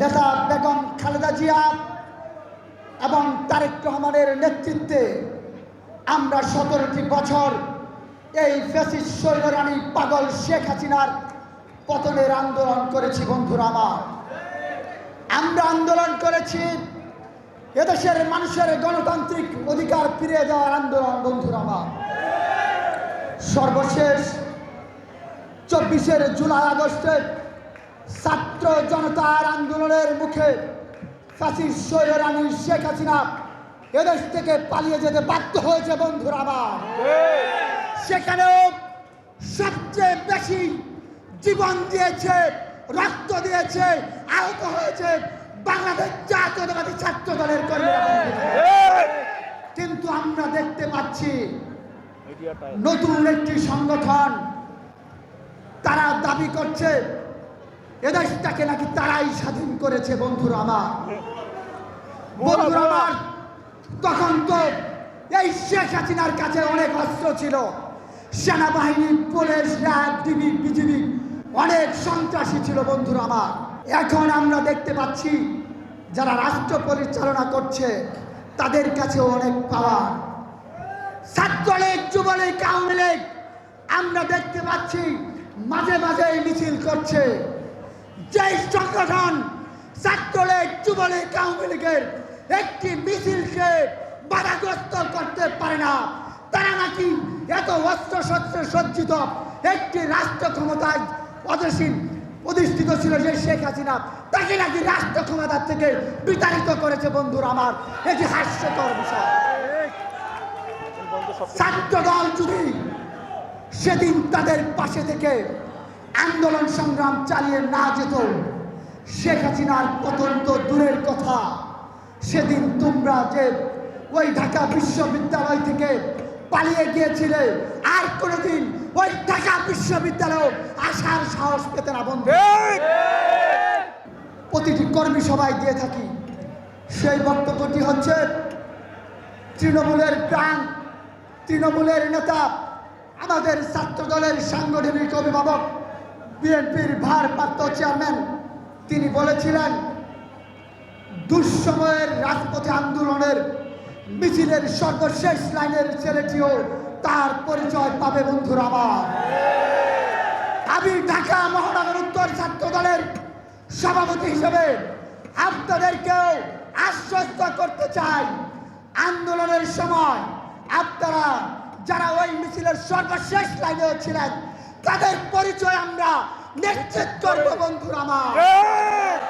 নেতা বেগম খালেদা জিয়া এবং তারেক রহমানের নেতৃত্বে আমরা সতেরোটি বছর এই ফেসিস সৈন্যরানী পাগল শেখ হাসিনার পতনের আন্দোলন করেছি, বন্ধুরা আমার। আমরা আন্দোলন করেছি, এদেশের মানুষের গণতান্ত্রিক অধিকার ফিরিয়ে দেওয়ার আন্দোলন, বন্ধুরা আমার। সর্বশেষ চব্বিশের জুলাই আগস্টের ছাত্র জনতার আন্দোলনের মুখে ফাঁসির সৈরানী শেখ হাসিনা এদেশ থেকে পালিয়ে যেতে বাধ্য হয়েছে বন্ধুরা আমার। সেখানেও সবচেয়ে বেশি জীবন দিয়েছে রক্ত দিয়েছে আহত হয়েছে বাংলাদেশ জাতীয়তাবাদী ছাত্র দলের কর্মীরা কিন্তু আমরা দেখতে পাচ্ছি নতুন একটি সংগঠন তারা দাবি করছে এদেশটাকে নাকি তারাই স্বাধীন করেছে বন্ধুরা আমার। বন্ধুরা আমার তখন তো এই শেখ হাসিনার কাছে অনেক অস্ত্র ছিল। সেনাবাহিনী পুলিশ র্যাব ডিবি বিজিবি অনেক সন্ত্রাসী ছিল বন্ধুরা আমার। এখন আমরা দেখতে পাচ্ছি যারা রাষ্ট্র পরিচালনা করছে তাদের কাছেও অনেক পাওয়ার। ছাত্রলীগ যুবলীগ আওয়ামী লীগ আমরা দেখতে পাচ্ছি মাঝে মাঝে মিছিল করছে। যেই সংগঠন ছাত্রলীগ, যুবলীগ, আওয়ামী লীগের একটি মিছিলকে বাধাগ্রস্ত করতে পারে না। তারা নাকি এত অস্ত্র শস্ত্রে সজ্জিত একটি রাষ্ট্র ক্ষমতায় অধীন অধিষ্ঠিত ছিল যে শেখ হাসিনা, তাকে নাকি রাষ্ট্র ক্ষমতার থেকে বিতাড়িত করেছে বন্ধুরা আমার। এটি হাস্যকর বিষয়। ছাত্র দল যদি সেদিন তাদের পাশে থেকে আন্দোলন সংগ্রাম চালিয়ে না যেত শেখ হাসিনার পতন তো দূরের কথা। সেদিন তোমরা যে ওই ঢাকা বিশ্ববিদ্যালয় থেকে পালিয়ে গিয়েছিলে আর কোনোদিন ওই ঢাকা বিশ্ববিদ্যালয় আসার সাহস পেতে না বন্ধু। প্রতিটি কর্মী সভায় দিয়ে থাকি। সেই বক্তব্যটি হচ্ছে তৃণমূলের প্রাণ তৃণমূলের নেতা আমাদের ছাত্র দলের সাংগঠনিক অভিভাবক। বিএনপির ভারপ্রাপ্ত চেয়ারম্যান, তিনি বলেছিলেন, দুঃসময়ের রাজপথে আন্দোলনের মিছিলের সর্বশেষ লাইনের ছেলেটিও তার পরিচয় পাবে, বন্ধুরা আমার। আমি ঢাকা মহানগর উত্তর ছাত্র দলের সভাপতি হিসেবে আপনাদেরকেও আশ্বস্ত করতে চাই, আন্দোলনের সময় আপনারা যারা ওই মিছিলের সর্বশেষ লাইনে ছিলেন, তাদের পরিচয় নেতৃত্ব করবো বন্ধুরা আমার